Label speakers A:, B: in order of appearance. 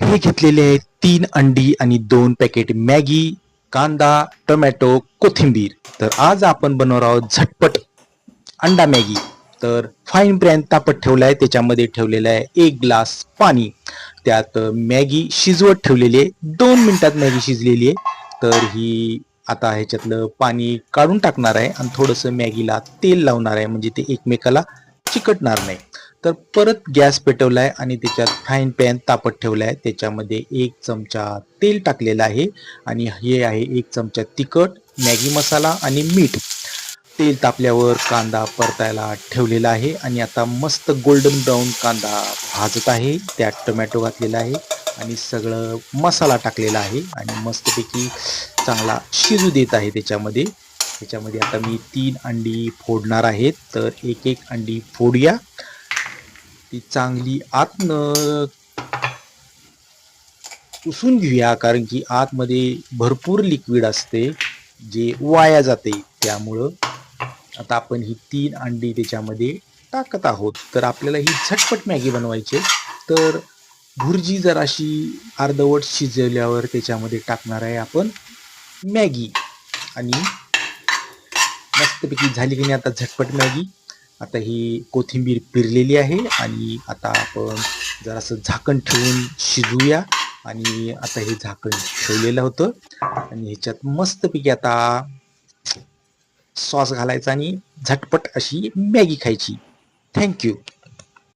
A: हे घेतलेले आहे तीन अंडी आणि दोन पॅकेट मॅगी कांदा टोमॅटो कोथिंबीर. तर आज आपण बनवणार आहोत झटपट अंडा मॅगी. तर फाईन ब्रँड तापत ठेवला आहे त्याच्यामध्ये ठेवलेलं आहे एक ग्लास पाणी. त्यात मॅगी शिजवत ठेवलेली आहे दोन मिनिटात मॅगी शिजलेली आहे. तर ही आता ह्याच्यातलं पाणी काढून टाकणार आहे आणि थोडंसं मॅगीला तेल लावणार आहे म्हणजे ते एकमेकाला चिकटणार नाही. तर परत गॅस पेटवला आहे आणि त्याच्यात फ्राईन पॅन तापत ठेवला आहे त्याच्यामध्ये एक चमचा तेल टाकलेलं आहे आणि हे आहे एक चमचा तिखट मॅगी मसाला आणि मीठ. तेल तापल्यावर कांदा परतायला ठेवलेला आहे आणि आता मस्त गोल्डन ब्राऊन कांदा भाजत आहे. त्यात टोमॅटो घातलेला आहे आणि सगळं मसाला टाकलेला आहे आणि मस्तपैकी चांगला शिजू देत आहे त्याच्यामध्ये. त्याच्यामध्ये आता मी तीन अंडी फोडणार आहेत तर एक एक अंडी फोडूया. ती चांगली आतनं पुसून घेऊया कारण की आतमध्ये भरपूर लिक्विड असते जे वाया जाते. त्यामुळं आता आपण ही तीन अंडी त्याच्यामध्ये टाकत आहोत. तर आपल्याला ही झटपट मॅगी बनवायची आहे. तर भुर्जी जराशी अर्धवट शिजवल्यावर त्याच्यामध्ये टाकणार आहे आपण मॅगी. आणि मस्तपैकी झाली की नाही आता झटपट मॅगी. आता ही कोथिंबीर पिरलेली आहे आणि आता आपण जरासं झाकण ठेवून शिजवूया आणि आता हे झाकण ठेवलेलं होतं. आणि ह्याच्यात मस्तपैकी आता सॉस घालायचा आणि झटपट अशी मॅगी खायची. थँक्यू.